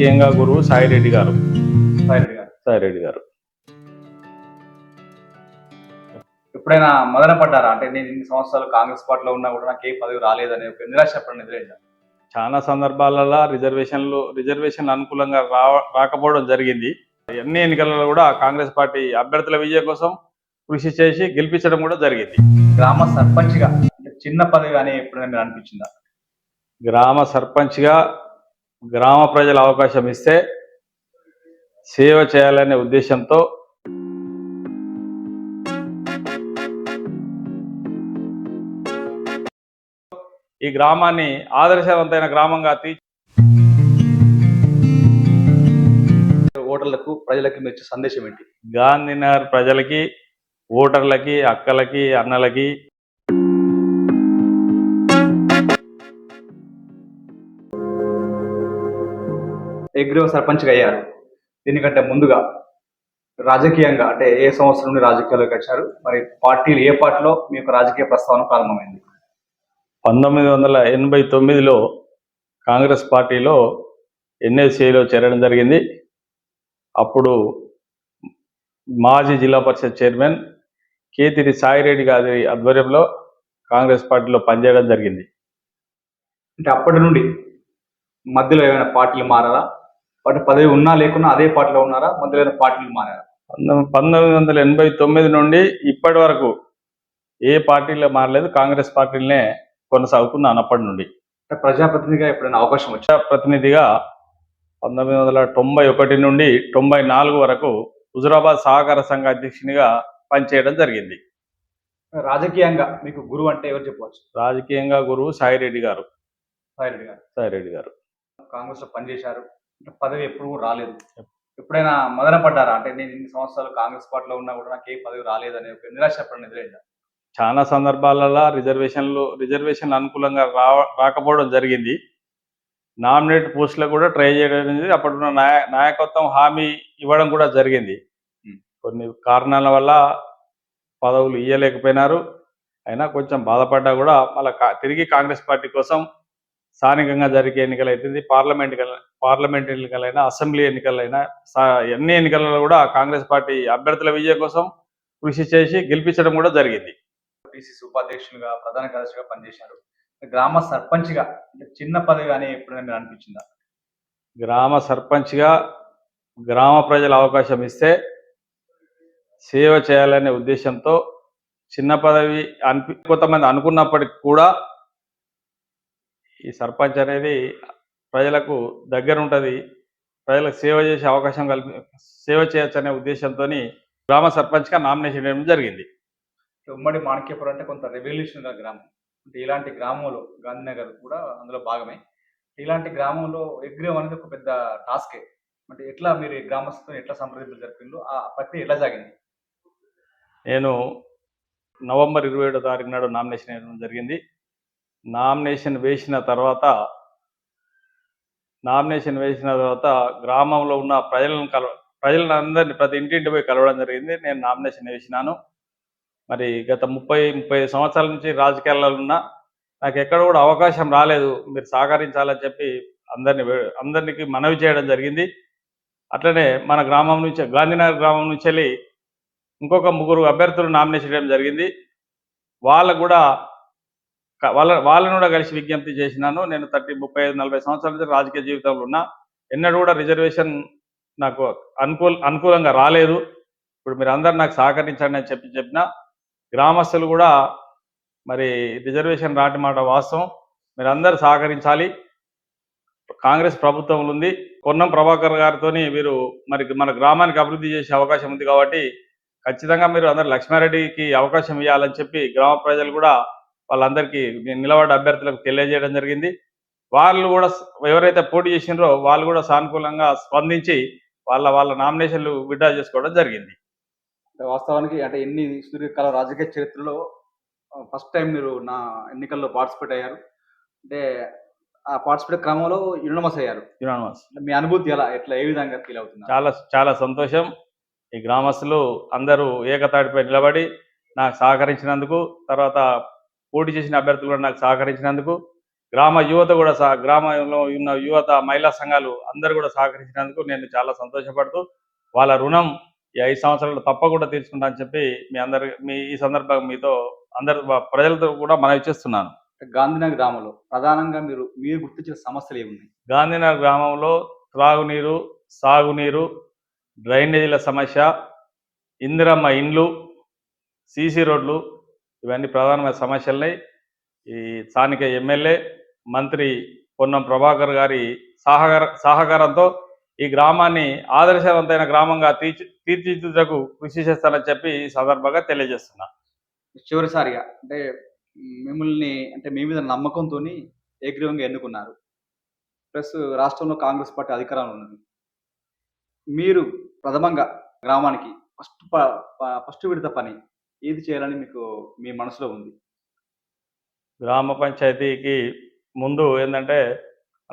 రాజకీయంగా గురువు సాయిరెడ్డి గారు. సాయిరెడ్డి గారు. సాయిరెడ్డి గారు. ఎప్పుడైనా మదన పడ్డారా? అంటే నేను ఇన్ని సంవత్సరాలు కాంగ్రెస్ పార్టీలో ఉన్నా కూడా నాకు ఏ పదవి రాలేదనే ఒక నిరాశ ఎప్పుడైనా ఎదురైందా? చాలా సందర్భాలలో రిజర్వేషన్లు రిజర్వేషన్లు అనుకూలంగా రా రాకపోవడం జరిగింది. అన్ని ఎన్నికలలో కూడా కాంగ్రెస్ పార్టీ అభ్యర్థుల విజయం కోసం కృషి చేసి గెలిపించడం కూడా జరిగింది. గ్రామ సర్పంచ్గా చిన్న పదవి అని ఎప్పుడైనా మీరు అనిపించిందా? గ్రామ సర్పంచ్గా గ్రామ ప్రజల అవకాశం ఇస్తే సేవ చేయాలనే ఉద్దేశంతో ఈ గ్రామాన్ని ఆదర్శవంతమైన గ్రామంగా తీర్చి ఓటర్లకు ప్రజలకు మీరు సందేశం ఏంటి? గాంధీనగర్ ప్రజలకి ఓటర్లకి అక్కలకి అన్నలకి ఏగ్రీవ సర్పంచ్గా అయ్యారు. దీనికంటే ముందుగా రాజకీయంగా అంటే ఏ సంవత్సరం నుండి రాజకీయాల్లోకి వచ్చారు? మరి పార్టీలు ఏ పార్టీలో? మీ యొక్క రాజకీయ ప్రస్తావన ప్రారంభమైంది. పంతొమ్మిది వందల ఎనభై తొమ్మిదిలో కాంగ్రెస్ పార్టీలో ఎన్ఎస్సిలో చేరడం జరిగింది. అప్పుడు మాజీ జిల్లా పరిషత్ చైర్మన్ కేతిరి సాయిరెడ్డి గారి ఆధ్వర్యంలో కాంగ్రెస్ పార్టీలో పనిచేయడం జరిగింది. అంటే అప్పటి నుండి మధ్యలో ఏమైనా పార్టీలు మారారా వాటి పదవి ఉన్నా లేకున్నా అదే పార్టీలో ఉన్నారా? మధ్యలో పార్టీలు మారారా? పంతొమ్మిది వందల ఎనభై తొమ్మిది నుండి ఇప్పటి వరకు ఏ పార్టీలో మారలేదు. కాంగ్రెస్ పార్టీలనే కొనసాగుతున్నాను అప్పటి నుండి. అంటే ప్రజాప్రతినిధిగా ఎప్పుడైనా అవకాశం వచ్చా ప్రతినిధిగా పంతొమ్మిది వందల తొంభై ఒకటి నుండి తొంభై నాలుగు వరకు హుజురాబాద్ సహకార సంఘ అధ్యక్షునిగా పనిచేయడం జరిగింది. రాజకీయంగా మీకు గురువు అంటే ఎవరు చెప్పవచ్చు? రాజకీయంగా గురువు సాయిరెడ్డి గారు. సాయిరెడ్డి గారు. సాయిరెడ్డి గారు. కాంగ్రెస్లో పనిచేశారు. పదవి ఎప్పుడు కూడా రాలేదు. ఎప్పుడైనా మదన పడ్డారా? అంటే నేను ఇన్ని సంవత్సరాలు కాంగ్రెస్ పార్టీలో ఉన్నా కూడా నాకు ఏ పదవి రాలేదనే ఒక నిరాశ ఎప్పుడైనా ఎదురైందా? చాలా సందర్భాలలో రిజర్వేషన్లు రిజర్వేషన్లు అనుకూలంగా రా రాకపోవడం జరిగింది. నామినేట్ పోస్టులకు కూడా ట్రై చేయడం అనేది అప్పుడున్న నాయ నాయకత్వం హామీ ఇవ్వడం కూడా జరిగింది. కొన్ని కారణాల వల్ల పదవులు ఇవ్వలేకపోయినారు అయినా కొంచెం బాధపడ్డా కూడా మళ్ళీ తిరిగి కాంగ్రెస్ పార్టీ కోసం స్థానికంగా జరిగే ఎన్నికలు అవుతుంది పార్లమెంట్ పార్లమెంట్ ఎన్నికలైనా అసెంబ్లీ ఎన్నికలైనా ఎన్ని ఎన్నికలలో కూడా కాంగ్రెస్ పార్టీ అభ్యర్థుల విజయం కోసం కృషి చేసి గెలిపించడం కూడా జరిగింది. పిసిసి ఉపాధ్యక్షులుగా ప్రధాన కార్యదర్శిగా పనిచేశారు. గ్రామ సర్పంచ్గా అంటే చిన్న పదవి అని ఎప్పుడైనా మీరు అనిపించిందా? గ్రామ సర్పంచ్గా గ్రామ ప్రజల అవకాశం ఇస్తే సేవ చేయాలనే ఉద్దేశంతో చిన్న పదవి అనిపి కొంతమంది అనుకున్నప్పటికి కూడా ఈ సర్పంచ్ అనేది ప్రజలకు దగ్గర ఉంటుంది ప్రజలకు సేవ చేసే అవకాశం కల్పి సేవ చేయొచ్చు అనే ఉద్దేశంతో గ్రామ సర్పంచ్గా నామినేషన్ చేయడం జరిగింది. ఉమ్మడి మాణిక్యపురం అంటే కొంత రెవల్యూషన్ గ్రామం. అంటే ఇలాంటి గ్రామంలో గాంధీనగర్ కూడా అందులో భాగమే. ఇలాంటి గ్రామంలో ఎగ్రీవ్ అనేది ఒక పెద్ద టాస్కే. అంటే ఎట్లా మీరు ఈ గ్రామస్తులను ఎట్లా సంప్రదింపులు జరిపిండ్రు? ఆ ప్రక్రియ ఎట్లా సాగింది? నేను నవంబర్ ఇరవై ఏడో తారీఖు నాడు నామినేషన్ వేయడం జరిగింది. నామినేషన్ వేసిన తర్వాత నామినేషన్ వేసిన తర్వాత గ్రామంలో ఉన్న ప్రజలను కల ప్రజలను ప్రతి ఇంటింటి పోయి కలవడం జరిగింది. నేను నామినేషన్ వేసినాను. మరి గత ముప్పై ముప్పై సంవత్సరాల నుంచి రాజకీయాల్లో ఉన్నా నాకు ఎక్కడ కూడా అవకాశం రాలేదు. మీరు సహకరించాలని చెప్పి అందరిని అందరికీ అందరికి మనవి చేయడం జరిగింది. అట్లనే మన గ్రామం నుంచి గాంధీనగర్ గ్రామం నుంచి వెళ్ళి ఇంకొక ముగ్గురు అభ్యర్థులు నామినేషన్ చేయడం జరిగింది. వాళ్ళకు కూడా వాళ్ళ వాళ్ళని కూడా కలిసి విజ్ఞప్తి చేసినాను. నేను థర్టీ ముప్పై ఐదు నలభై సంవత్సరాల నుంచి రాజకీయ జీవితంలో ఉన్నా. ఎన్నడూ కూడా రిజర్వేషన్ నాకు అనుకూల అనుకూలంగా రాలేదు. ఇప్పుడు మీరు అందరు నాకు సహకరించండి అని చెప్పి చెప్పిన గ్రామస్తులు కూడా మరి రిజర్వేషన్ రాటి మాట వాస్తవం. మీరు అందరు సహకరించాలి. కాంగ్రెస్ ప్రభుత్వం ఉంది. పొన్నం ప్రభాకర్ గారితో మీరు మరి మన గ్రామానికి అభివృద్ధి చేసే అవకాశం ఉంది కాబట్టి ఖచ్చితంగా మీరు అందరు లక్ష్మారెడ్డికి అవకాశం ఇవ్వాలని చెప్పి గ్రామ ప్రజలు కూడా వాళ్ళందరికీ నిలబడ్డ అభ్యర్థులకు తెలియజేయడం జరిగింది. వాళ్ళు కూడా ఎవరైతే పోటీ చేసినారో వాళ్ళు కూడా సానుకూలంగా స్పందించి వాళ్ళ వాళ్ళ నామినేషన్లు విడ్డా చేసుకోవడం జరిగింది. వాస్తవానికి అంటే ఎన్ని సుదీర్ఘకాల రాజకీయ చరిత్రలో ఫస్ట్ టైం మీరు నా ఎన్నికల్లో పార్టిసిపేట్ అయ్యారు. అంటే ఆ పార్టిసిపేట్ క్రమంలో యునమస్ అయ్యారు. యునానిమస్. అంటే మీ అనుభూతి ఎలా ఎట్లా ఏ విధంగా ఫీల్ అవుతున్నారు? చాలా చాలా సంతోషం. ఈ గ్రామస్తులు అందరూ ఏకతాటిపై నిలబడి నాకు సహకరించినందుకు తర్వాత పోటీ చేసిన అభ్యర్థులు కూడా నాకు సహకరించినందుకు గ్రామ యువత కూడా సహ గ్రామంలో ఉన్న యువత మహిళా సంఘాలు అందరూ కూడా సహకరించినందుకు నేను చాలా సంతోషపడుతూ వాళ్ళ రుణం ఈ ఐదు సంవత్సరాలు తప్పకుండా తీర్చుకుంటా అని చెప్పి మీ అందరి మీ ఈ సందర్భంగా మీతో అందరి ప్రజలతో కూడా మనవి చేస్తున్నాను. గాంధీనగర్ గ్రామంలో ప్రధానంగా మీరు మీరు గుర్తించిన సమస్యలు ఏమున్నాయి? గాంధీనగర్ గ్రామంలో త్రాగునీరు సాగునీరు డ్రైనేజీల సమస్య ఇందిరమ్మ ఇండ్లు సీసీ రోడ్లు ఇవన్నీ ప్రధానమైన సమస్యలున్నాయి ఈ స్థానిక ఎమ్మెల్యే మంత్రి పొన్నం ప్రభాకర్ గారి సహకార సహకారంతో ఈ గ్రామాన్ని ఆదర్శవంతమైన గ్రామంగా తీర్చి తీర్చిదిద్దుటకు కృషి చేస్తానని చెప్పి ఈ సందర్భంగా తెలియజేస్తున్నా. చివరిసారిగా అంటే మిమ్మల్ని అంటే మీ మీద నమ్మకంతో ఏగ్రీవంగా ఎన్నుకున్నారు. ప్లస్ రాష్ట్రంలో కాంగ్రెస్ పార్టీ అధికారంలో ఉన్నది. మీరు ప్రథమంగా గ్రామానికి ఫస్ట్ ఫస్ట్ విడత పని ఏది చేయాలని మీకు మీ మనసులో ఉంది? గ్రామ పంచాయతీకి ముందు ఏంటంటే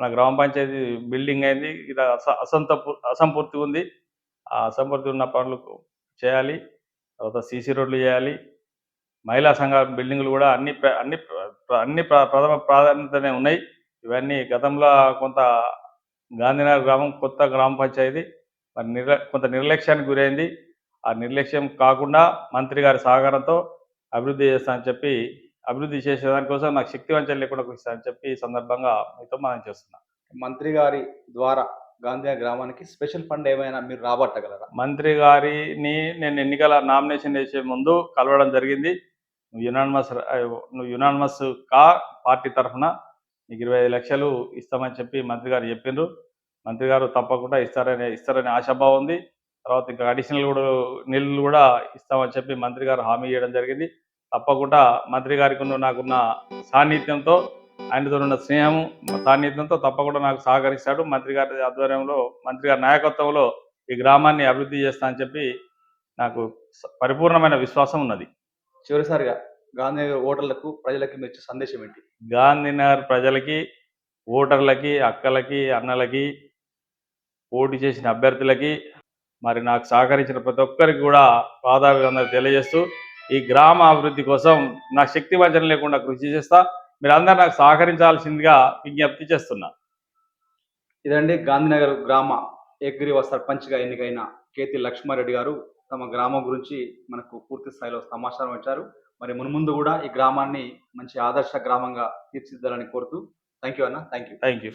మన గ్రామ పంచాయతీ బిల్డింగ్ అయింది. ఇది అస అసంత అసంపూర్తి ఉంది. ఆ అసంపూర్తి ఉన్న పనులు చేయాలి. తర్వాత సీసీ రోడ్లు చేయాలి. మహిళా సంఘ బిల్డింగ్లు కూడా అన్ని ప్ర- అన్ని ప్ర- అన్ని ప్ర- ప్రథమ ప్రాధాన్యతనే ఉన్నాయి. ఇవన్నీ గతంలో కొంత గాంధీనగర్ గ్రామం కొత్త గ్రామ పంచాయతీ. మరి నిర్ల కొంత నిర్లక్ష్యానికి గురైంది. ఆ నిర్లక్ష్యం కాకుండా మంత్రి గారి సహకారంతో అభివృద్ధి చేస్తానని చెప్పి అభివృద్ధి చేసేదానికోసం నాకు శక్తి వంచన లేకుండా అని చెప్పి ఈ సందర్భంగా మీతో మనం చేస్తున్నా. మంత్రి గారి ద్వారా గాంధీనగర్ గ్రామానికి స్పెషల్ ఫండ్ ఏమైనా మీరు రాబట్టగలరా? మంత్రి గారిని నేను ఎన్నికల నామినేషన్ వేసే ముందు కలవడం జరిగింది. నువ్వు యునానిమస్ నువ్వు యునానిమస్ కా పార్టీ తరఫున నీకు ఇరవై ఐదు లక్షలు ఇస్తామని చెప్పి మంత్రి గారు చెప్పిండ్రు. మంత్రి గారు తప్పకుండా ఇస్తారని ఇస్తారని ఆశాభావం ఉంది. తర్వాత ఇంకా అడిషనల్ కూడా నిధులు కూడా ఇస్తామని చెప్పి మంత్రి గారు హామీ ఇవ్వడం జరిగింది. తప్పకుండా మంత్రి గారికి నాకున్న సాన్నిధ్యంతో ఆయనతో ఉన్న స్నేహము సాన్నిధ్యంతో తప్పకుండా నాకు సహకరిస్తాడు. మంత్రి గారి ఆధ్వర్యంలో మంత్రి గారి నాయకత్వంలో ఈ గ్రామాన్ని అభివృద్ధి చేస్తా అని చెప్పి నాకు పరిపూర్ణమైన విశ్వాసం ఉన్నది. చివరిసారిగా గాంధీనగర్ ఓటర్లకు ప్రజలకు మీరు సందేశం ఏంటి? గాంధీనగర్ ప్రజలకి ఓటర్లకి అక్కలకి అన్నలకి పోటీ చేసిన అభ్యర్థులకి మరి నాకు సహకరించిన ప్రతి ఒక్కరికి కూడా పాదాభివందనలు తెలియజేస్తూ ఈ గ్రామ అభివృద్ధి కోసం నా శక్తి వంచన లేకుండా కృషి చేస్తా. మీరందరూ నాకు సహకరించాల్సిందిగా విజ్ఞప్తి చేస్తున్నా. ఇదండి గాంధీనగర్ గ్రామ ఏకగ్రీవ సర్పంచ్గా ఎన్నికైన కేతి లక్ష్మారెడ్డి గారు. తమ గ్రామం గురించి మనకు పూర్తి స్థాయిలో సమాచారం ఇచ్చారు. మరి మున్ముందు కూడా ఈ గ్రామాన్ని మంచి ఆదర్శ గ్రామంగా తీర్చిదిద్దాలని కోరుతూ. థ్యాంక్ యూ అన్న థ్యాంక్ యూ థ్యాంక్ యూ